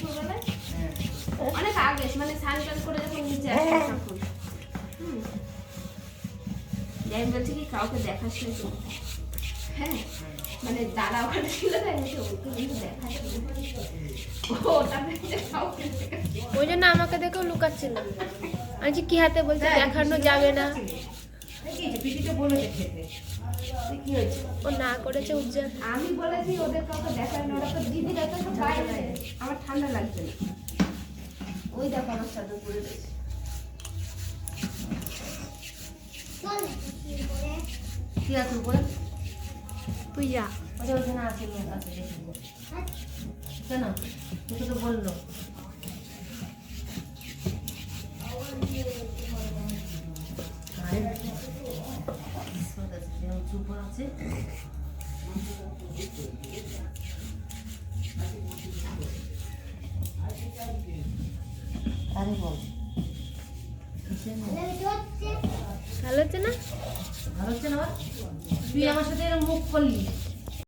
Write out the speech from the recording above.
হ্যাঁ। অনেক আগে মানে স্নান টান করে যখন নিচে আসে তখন। আমি বলছি কি কাউকে দেখাস না তো। হ্যাঁ মানে দাদা ওখানে ছিল তাই আমি ওকে কিন্তু দেখাস ওটা কাউকে দেখাস। ওই জন্য আমাকে দেখেও লুকাচ্ছিল আমি কি হাতে বলছে দেখানো যাবে না। ও না করেছে উজ্জ্বল। আমি বলেছি ওদের কাউকে দেখার না ওরা তো দিদি আমার ঠান্ডা লাগছে না। ওই দেখো আমার সাথে পড়ে রয়েছে। কি আছে উপরে ওখানে কেন? তোকে তো বলল চুপ আছে। বল। ভালো হচ্ছে না? ভালো হচ্ছে না? তুই আমার সাথে এরকম মুখ করলি।